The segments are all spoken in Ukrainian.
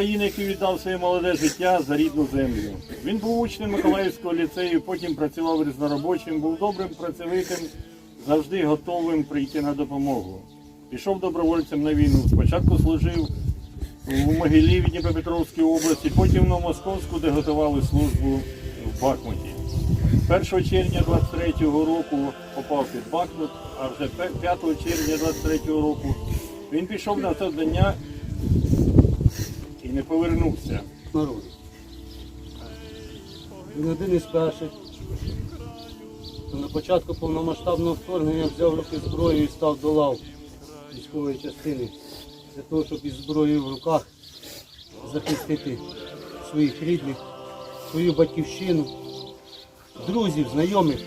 України, який віддав своє молоде життя за рідну землю. Він був учнем Миколаївського ліцею, потім працював різноробочим, був добрим працьовитим, завжди готовим прийти на допомогу. Пішов добровольцем на війну. Спочатку служив у Могиліві Дніпропетровській області, потім на Московську, де готували службу в Бахмуті. 1 червня 23-го року попав під Бахмут, а вже 5 червня 23-го року він пішов на завдання і не повернувся. народу. Він один із перших. На початку повномасштабного вторгнення взяв руки зброю і став до лав військової частини для того, щоб із зброєю в руках захистити своїх рідних, свою батьківщину, друзів, знайомих.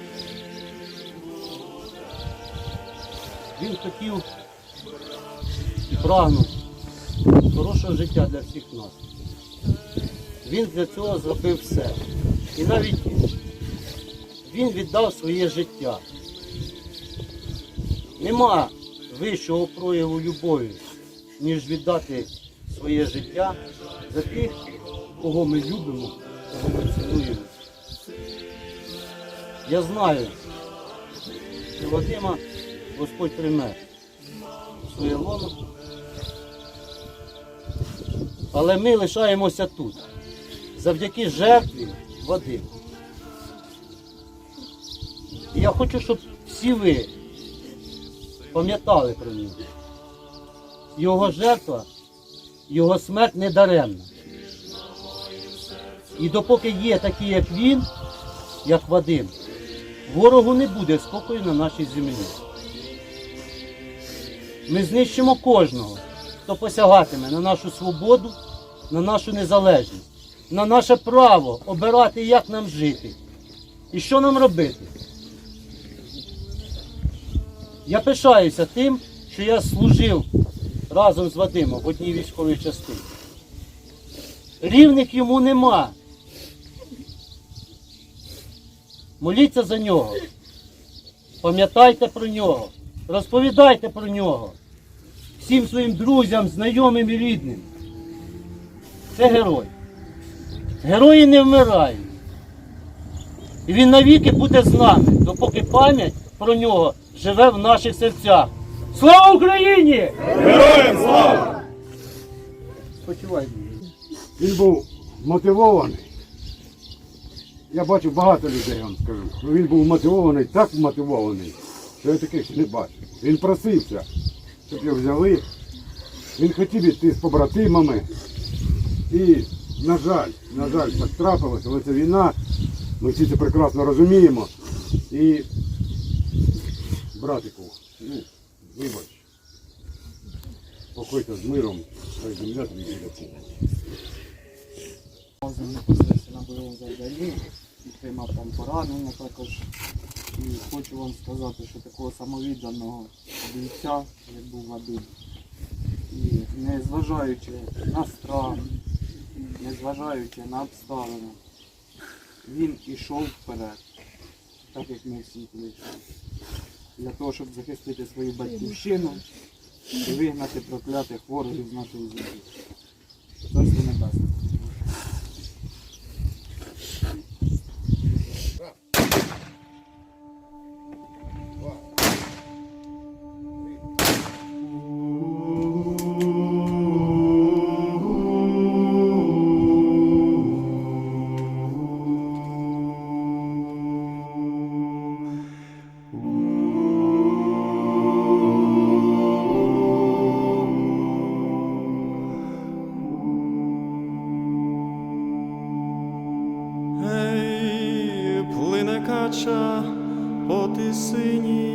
Він хотів і прагнув хорошого життя для всіх нас. Він для цього зробив все. І навіть він віддав своє життя. Нема вищого прояву любові, ніж віддати своє життя за тих, кого ми любимо, кого ми цінуємо. Я знаю, що Вадима Господь прийме своє лоно. Але ми лишаємося тут. Завдяки жертві води. Я хочу, щоб всі ви пам'ятали про нього. Його жертва, його смерть не даремна. І допоки є такі, як він, як Вадим, ворогу не буде спокою на нашій землі. Ми знищимо кожного, хто посягатиме на нашу свободу, на нашу незалежність, на наше право обирати, як нам жити і що нам робити. Я пишаюся тим, що я служив разом з Вадимом в одній військовій частині. Рівних йому нема. Моліться за нього. Пам'ятайте про нього. Розповідайте про нього. Всім своїм друзям, знайомим і рідним. Це герой. Герої не вмирають. І він навіки буде з нами, допоки пам'ять про нього живе в наших серцях. Слава Україні! Героям слава! Спочивай. Він був мотивований. Я бачив багато людей, я вам скажу. Він був мотивований, так мотивований, що я таких не бачив. Він просився, щоб взяли. Він хотів іти з побратимами. І, на жаль, на жаль, так трапилося, але це війна. Ми всі це прекрасно розуміємо. І, братику, ну, вибач, покойся з миром, хай земля тобі буде ціна. знаходився на бойовому завданні, отримав там поранення також. І хочу вам сказати, що такого самовідданого бійця, як був Вадим, і незважаючи на страх, незважаючи на обставини, він ішов вперед, так як ми всі прийшли, для того, щоб захистити свою батьківщину і вигнати проклятих ворогів з нашої землі. Царство небесне. Ей, плине ти тисині,